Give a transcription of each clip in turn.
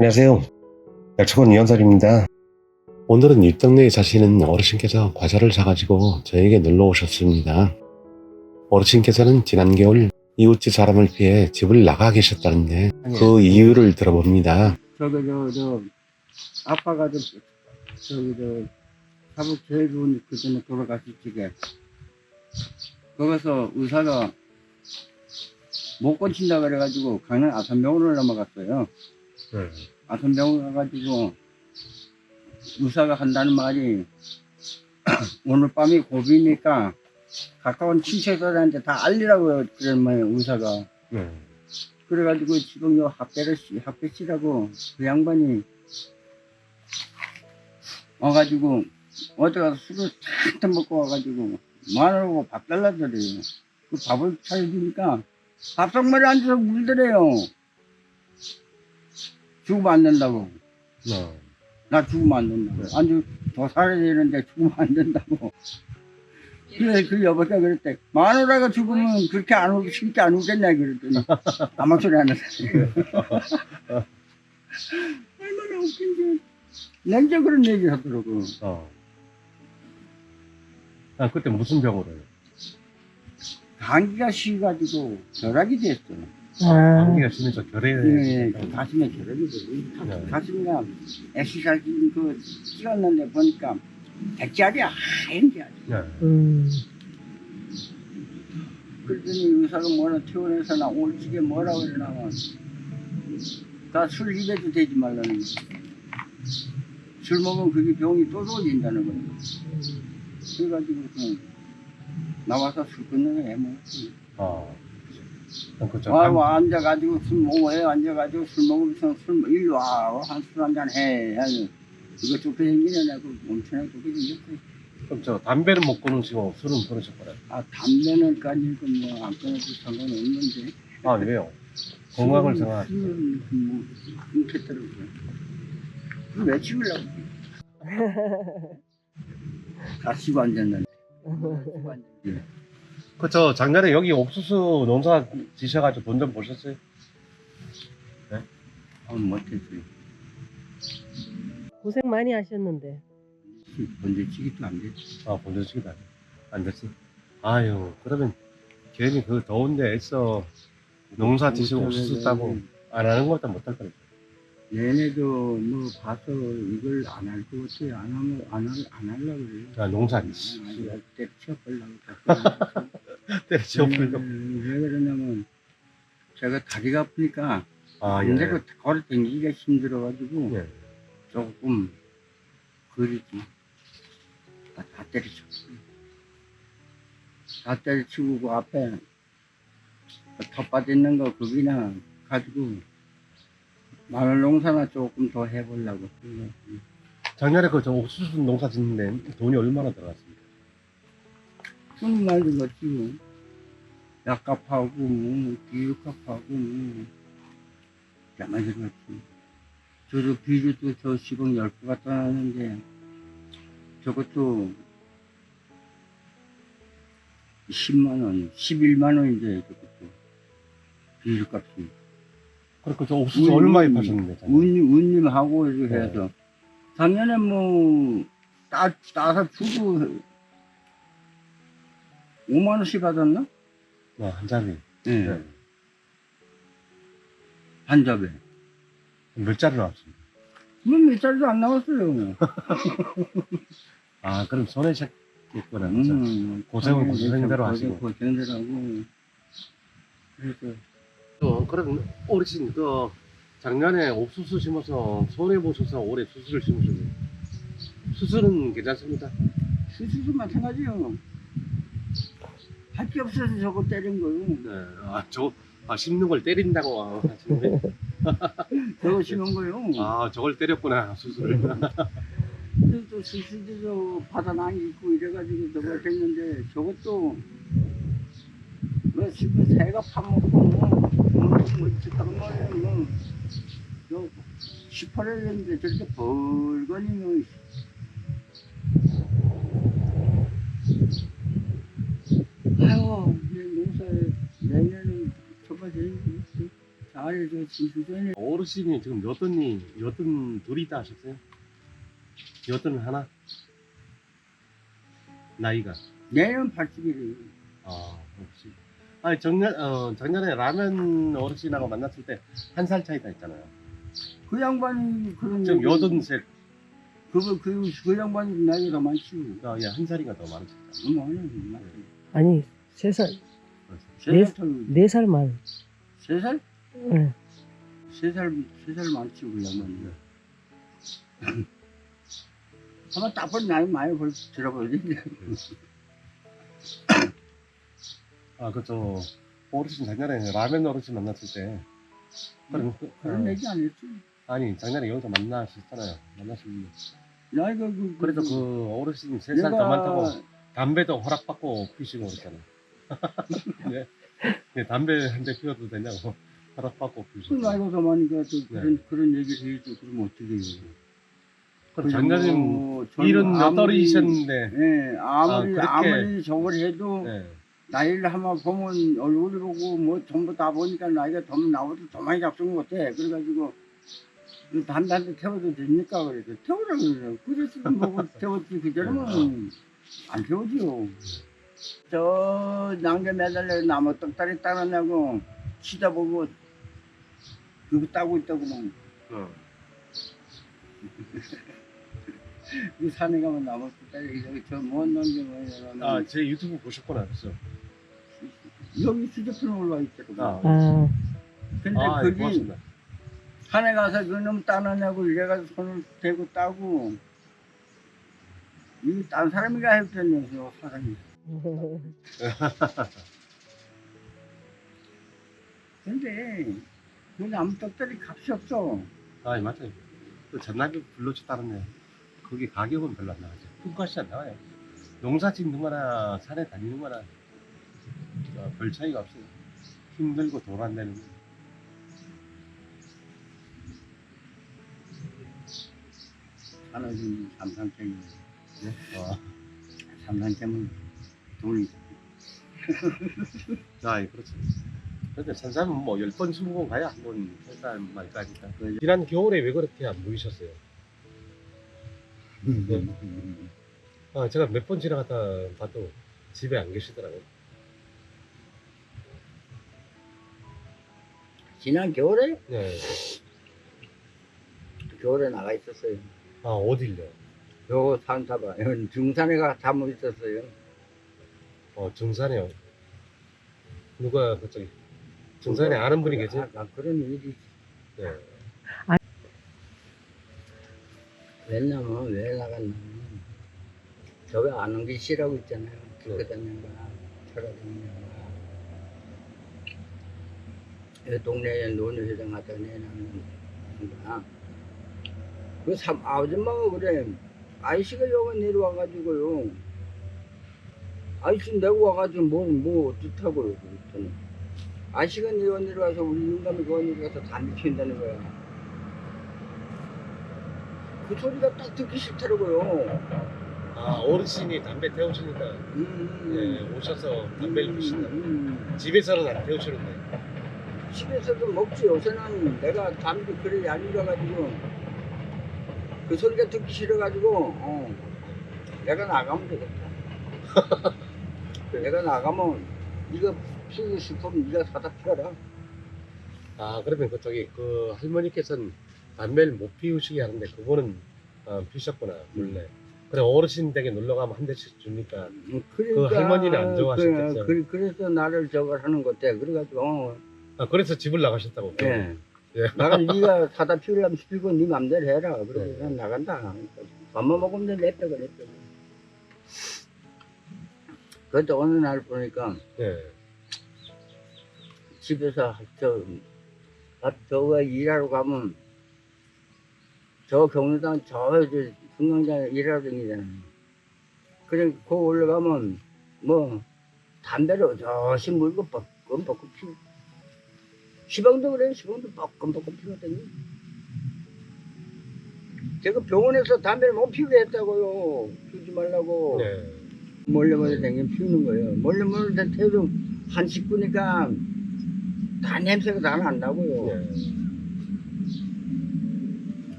안녕하세요. 약초원 이현설입니다. 오늘은 일동네에 사시는 어르신께서 과자를 사가지고 저에게 놀러 오셨습니다. 어르신께서는 지난 겨울 이웃집 사람을 피해 집을 나가 계셨다는데 그 이유를 들어봅니다. 저기 저, 저 아빠가 저 저기 저 사복 제일 좋은 그 전에 돌아가실 적에 거기서 의사가 못 고친다 그래가지고 강남 아산병원을 넘어갔어요. 아산병원 가가지고 의사가 한다는 말이 오늘 밤이 고비니까 가까운 친척들한테 다 알리라고 그런 말이에요 의사가. 그래가지고 지금 요 학배를 씨, 학배 씨라고 그 양반이 와가지고 어디 가서 술을 잔뜩 먹고 와가지고 마누라고 밥 달라더래요. 그 밥을 차려주니까 밥상머리 앉아서 울더래요. 죽으면 안 된다고. 나 죽으면 안 된다고. 아주 더 살아야 되는데 죽으면 안 된다고. 그래, 그 여보가 그랬대. 마누라가 죽으면 그렇게 안 울, 쉽게 안 울겠냐, 그랬더니. 아무 소리 안 했어요. 얼마나 웃긴지. 냉정 그런 얘기 하더라고. 어. 아, 그때 무슨 병으로 요 감기가 쉬가지고 결핵이 됐어. 감기가 심해서 결핵. 예, 그 가슴에 결핵이. 네. 가슴이가 엑시사진 그 찍었는데 보니까 백짜리야, 하얀 게 아주. 네. 음, 그랬더니 의사가 뭐라 퇴원해서 나 집에 뭐라고 그러냐면 다술 입에도 대지 말라는 거야. 술 먹으면 그게 병이 또 좋아진다는 거야. 그래가지고 그 나와서 술 끊는 애 먹었지. 어. 그렇죠. 와, 와, 앉아가지고 술 먹어요. 앉아가지고 술 먹으면서 술, 먹- 일로 와. 한 술 한잔 해. 하고 이거 좋게 생기네. 내가 엄청나게 좋게 생겼어. 그럼 저 담배는 못 끊으시고 술은 끊으셨거든요. 아, 담배는까지 뭐안 끊어도 상관없는데. 아, 왜요? 건강을 생각하시고. 술은 뭐, 끊겠더라고요. 왜 치우려고. 다 치고 앉았는데. 치고 앉았는데. 그저 작년에 여기 옥수수 농사 지셔가지고 돈 좀 보셨어요? 아, 못했어요. 고생 많이 하셨는데. 먼저 치기도 안 됐지. 아, 보내주기도 안, 안 됐지. 아유, 그러면 괜히 그 더운데 애써 농사 지시고 옥수수 따고 안 하는 것도 못할 거니까. 얘네도 뭐 봐서 이걸 안 할 것 같아요. 안 하면 안, 할, 안 하려고 그래요. 아, 농사 아니, 지 아니, 때려치워버리려고. 때려치워 버리고. 음, 왜 그러냐면 제가 다리가 아프니까 아, 안 예. 되고 걸어 다니기가 힘들어가지고 예. 조금 그리지. 다, 다 때려쳐. 다 때려치고 그 앞에 그 텃밭 있는 거 거기나 가지고 마늘 농사나 조금 더 해보려고. 작년에 그 저 옥수수 농사 짓는데 돈이 얼마나 들어갔습니 까? 손님 말도 같지 뭐. 약값하고 뭐 비료값하고 뭐 야만 들어갔지. 저도 비료도 저 시공 열개 갖다 놨는데 저것도 10만 원, 11만 원인데 저것도 비료값이. 그리고 저 옥수수 얼마에 파셨는데? 운님, 운님하고 이렇게 해서. 작년에 뭐, 따, 따서 주고, 5만원씩 받았나? 아, 한 잔이. 예. 네. 한 잡에. 몇 자리 나왔습니까? 뭐몇 살도 안 나왔어요. 아, 그럼 손에 셨겠구나. 진짜. 음, 고생은 아니, 고생대로 고생- 하시고. 고생대로 하고. 그래서, 어, 그럼 어르신 그 작년에 옥수수 심어서 손해 보셔서 올해 수수를 심으셨네요. 수수는 괜찮습니다. 수수도 마찬가지요. 할 게 없어서 저거 때린 거요. 네. 아, 저 아, 심는 걸 때린다고 하시는데. 저거 심은 거요. 아, 저걸 때렸구나 수수를. 또 수수도 저 바다 남기고 이래가지고 저거 됐는데 저것도 뭐 지금 새가 파먹고 뭐 뭐 있었단 말이야 뭐저 시퍼를 했는데 저렇게 벌거니 뭐 농사에 아니 어르신이 지금 여든이 여든 둘이 다 하셨어요? 여든 하나? 나이가 내년 80일이 아 어르신 아니 작년 어 작년에 라면 어르신하고 만났을 때 한 살 차이다 했잖아요. 그 양반이 그런 지금 여든 셋, 그거 그, 그 양반이 나이가 더 많지 아, 예, 한 살이가 더 많으셨다. 너무 많이 많지 아니 세 살, 네 살 만. 세 살? 응. 세 살, 세 살 많지, 그 양반이. 아마 딱 보니 나이 많이 벌, 들어보지. 아, 그저 어르신 작년에 라면 어르신 만났을 때 그런 그- 그런 어, 얘기 안 했지. 아니 작년에 여기서 만나셨잖아요. 만나신 나이가 그, 그래도 그 어르신 세살더 내가 많다고 담배도 허락받고 피시고 그랬잖아요. 네. 네, 담배 한 대 피워도 되냐고 허락받고 그 피시고. 나이가 또 네. 그런, 그런 얘기를 해야지. 그러면 어떻게 해요. 뭐 젊은- 일은 아무리- 여덟이셨는데. 예, 아무리, 아, 그렇게- 아무리 저걸 해도 네. 나이를 한번 보면 얼굴을 보고 뭐 전부 다 보니까 나이가 더 나보다 더 많이 작성 못해. 그래가지고 그한대 태워도 됩니까? 그래서 태우라 그래요. 그랬으면 뭐고 태웠지. 그전에는 안 태우지요. 저 난개 매달려 나무 떡다리 따라내고 치다 보고 그거 따고 있다고만. 어. 그 산에 가면 나무 떡다리 여기 저먼 놈게 뭐냐. 아, 제 유튜브 보셨구나, 그죠? 여기 휴대폰 올라와 있더라고. 아, 아, 근데 아, 예, 거기 고맙습니다. 산에 가서 그놈 따느냐고 이래가지고 손을 대고 따고 이거 딴 사람이가 했더니 사람이 근데 그 나무 떡들이 값이 없어 아, 예, 맞아요. 그 전남이 불러줬다는데 거기 가격은 별로 안 나가죠. 품값이 안 나와요. 농사 짓는 거나 산에 다니는 거나 어, 별 차이가 없어요. 힘들고 돈안 내는 거. 하나 좀 삼산템이 네? 어. 삼산템은 돈이 아, 예, 그렇죠. 근데 산삼은 뭐 10번, 20번 가야 한 번 산삼 말까 하니까. 그래. 지난 겨울에 왜 그렇게 안 보이셨어요? 네. 아, 제가 몇 번 지나갔다 봐도 집에 안 계시더라고요. 지난 겨울에 네. 겨울에 나가 있었어요 아, 어딜요? 요 산타봐 중산에 가 잠을 있었어요 어, 중산에요. 누가 그쪽에 중산에 아는 분이 계세요? 아, 아, 그런 일이 네. 왜냐면 왜 나갔나? 저기 아는 게 싫어하고 있잖아요. 네. 기껏다니는 거나 철학다니는 거나 이 동네에 논의회장 하다 내놨는 거야 그 삼, 아줌마가 그래. 아이씨가 여기 내려와가지고요 아이씨 내고 와가지고 뭐, 뭐 어떻다고요 그랬더니 아이씨가 내려 내려와서 우리 인감이 거기 내려가서 담배 피운다는 거야. 그 소리가 딱 듣기 싫더라고요. 아, 어르신이 담배 태우시니까. 음, 예, 오셔서 담배를 피신다. 음, 집에서는 안 태우시는데. 음. 집에서도 먹지. 요새는 내가 담배 그래 안 익어가지고. 그 소리가 듣기 싫어가지고 어, 내가 나가면 되겠다 내가 나가면 네가 피우고 싶으면 네가 사다 피워라 아, 그러면 그쪽에 그 할머니께서는 담배를 못 피우시게 하는데 그거는 어, 피셨구나, 몰래. 그래, 어르신 댁에 놀러 가면 한 대씩 주니까. 음, 그러니까 그 할머니는 안 좋아하셨겠어요. 그, 그, 래서 나를 저걸 하는 것 같아 그래가지고 어, 아, 그래서 집을 나가셨다고. 예. 예. 나가 네가 사다 피우려면 피우고 네 맘대로 해라. 그래서 네. 난 나간다. 밥만 먹으면 돼, 내 빼고 내빼 고. 그때 어느 날 보니까 예. 집에서 저, 아, 저거 일하러 가면 저 경로당 저 이제 중앙장에 일하러 다니잖아. 그래, 그 올라가면 뭐 담배를 저시 물고 뻐끔뻐끔 피우. 시방도 그래, 시방도 뻐끔뻐끔 피우거든요. 제가 병원에서 담배를 못 피우게 했다고요. 피우지 말라고. 네. 몰래 몰래 댕겨 피우는 거예요. 몰래 몰래 태우도 한 식구니까 다 냄새가 다 난다고요. 네.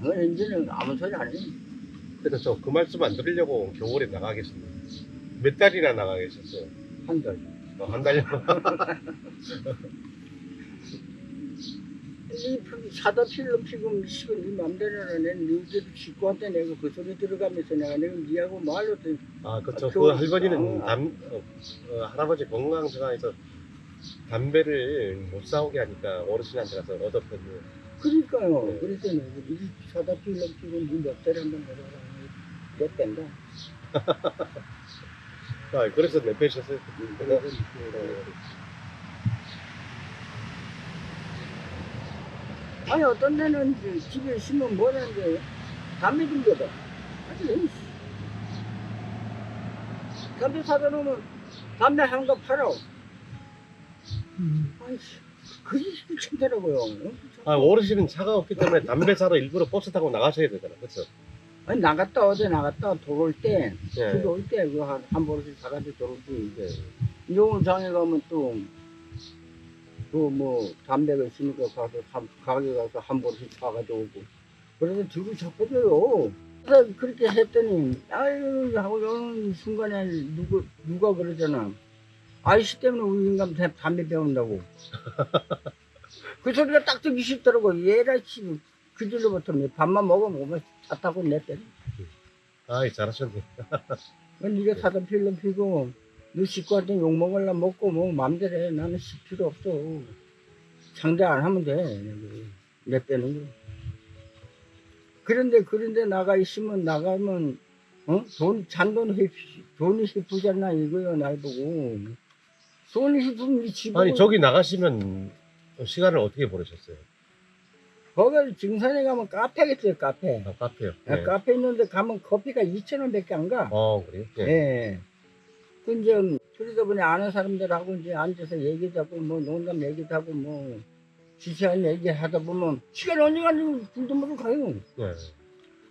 그 이제는 아무 소리 안 해. 그래서 저 그 말씀 안 들으려고 겨울에 나가 계셨네요. 몇 달이나 나가 계셨어요? 한 달. 어, 한 달요? 이 사다 필름 지금 지금 네 맘대로 내 니들 식구한테 내가 그 소리 들어가면서 내가 내가 니하고 말로 또 아, 그쵸. 아, 그 할머니는 아. 담, 어, 어, 할아버지 건강 상황에서 담배를 못 사오게 하니까 어르신한테 가서 얻었거든요. 그러니까요. 네. 그래서 내가 이 사다 필름 지금 니몇 달에 한번 가져가. 몇 댄다. 아, 그래서 내빼셨어요. 그래 아니 어떤 데는 집에 있으면 뭐라는데 담배 좀 줘봐. 아니. 담배 사다 놓으면 담배 한 거 팔아. 아이씨 그게 힘들더라고요. 아, 어르신은 차가 없기 때문에 담배 사러 일부러 버스 타고 나가셔야 되잖아. 그쵸? 아니 나갔다 어디 나갔다 돌아올 때 예. 들어올 때 그거 한, 한 버릇씩 사가지고 들어올 때 이제 용장에 가면 또 그뭐 담배가 있으니까 가서 한, 가게 가서 한 버릇씩 사가지고 오고 그래서 들고 잡혀줘요. 그래서 그렇게 했더니 아유 하고 요 순간에 누구 누가 그러잖아. 아이씨 때문에 우리 인간 다- 담배 배운다고. 그 소리가 딱 듣기 싫더라고. 얘라 씨 그질로부터 밥만 먹으면 차 타고 냈대. 아이, 잘하셨네. 네가 사다 필름 피고 너 식구한테 욕 먹을라 먹고 뭐 맘대로 해 나는 시 필요 없어 상대 안 하면 돼 내 빼는 거 그런데 그런데 나가 있으면 나가면 어? 돈 잔돈 휘 돈이 휘프잖아 이거요 날 보고 돈이 휘프면 이 집을 아니, 저기 나가시면 시간을 어떻게 보내셨어요? 거기 증산에 가면 카페가 있어요 카페 아, 카페요. 아, 네. 카페 있는데 가면 커피가 2,000원밖에 안 가 어, 그래요? 네. 예. 그 이제 그러다 보니 아는 사람들하고 이제 앉아서 얘기도 하고 뭐 농담 얘기도 하고 뭐 지치한 얘기 하다 보면 시간 언제 가는지 불도 모르고 가요. 네.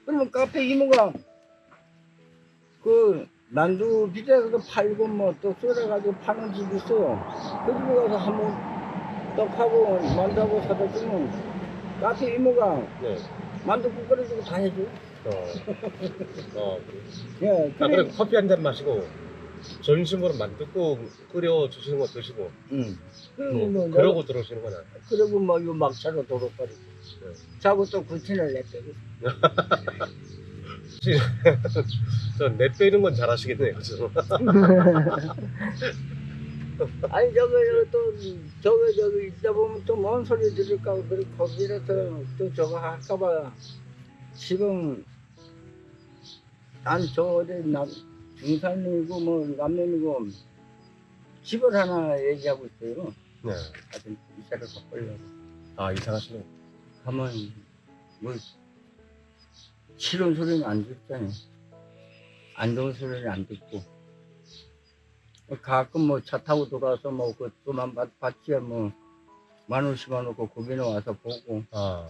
그러면 카페 이모가 그 만두 비싸서 팔고 뭐 또 썰어가지고 파는 집 있어. 그 집에 가서 한번 떡하고 만두하고 사다 주면 카페 이모가 네. 만두 국 끓여주고 다 해줘. 어, 어. 예, 아, 그래. 그래 커피 한 잔 마시고 점심으로 만두국 끓여 주시는 거 드시고. 응. 그리고 뭐, 뭐 그러고 들어오시는 거나 그리고 뭐 요 막차로 도로까지 네. 자고 또 구친을 냈대고 저내 빼는 건 잘하시겠네요 그죠? 아니 저거 저거 또 저거 저거 있다 보면 또 뭔 소리 들을까? 그래 거기라서 또 저거 할까봐. 지금 난저 어디 남 중산이고 뭐 남면이고 집을 하나 얘기하고 있어요. 네. 하여튼 이사를 바꾸려고. 아 이상하시네 가면 뭐 싫은 소리는 안 듣잖아요. 안 좋은 소리는 안 듣고. 가끔 뭐 차 타고 돌아와서 뭐 그또만 받지야 뭐만 원씩 만 놓고 거기는 와서 보고. 아,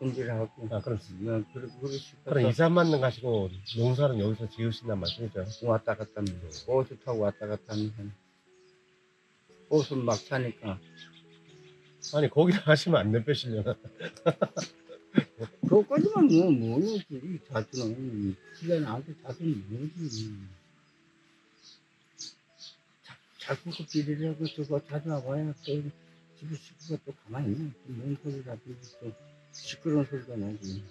손질하고. 아 그렇습니다. 그냥 그러 그러시 그럼 이사만 가시고 농사는 여기서 지으신단 말씀이죠? 왔다 갔다 하면서 버스 타고 왔다 갔다 하면서 버스 막 타니까. 아니 거기다 하시면 안 내빼시려나? 그거까지만 뭐 뭐였지 자주는 시간 안돼 자주는 뭐지? 자- 자꾸 그 비리라고 저거 찾아와야 또 집에 식구가 또 가만히 있네. 뭔 소리라 또 시끄러운 소리가 나지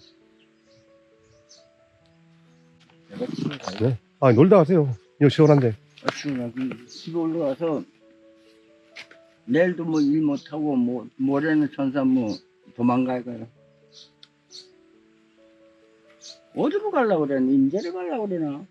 내가 집에 가야 네. 아 놀다 가세요 이거 시원한데 아침에 집에 올라가서 내일도 뭐 일 못하고 뭐 모레는 천사 뭐 도망가야 가요 어디로 가려고 그래? 인제를 가려고 그러나?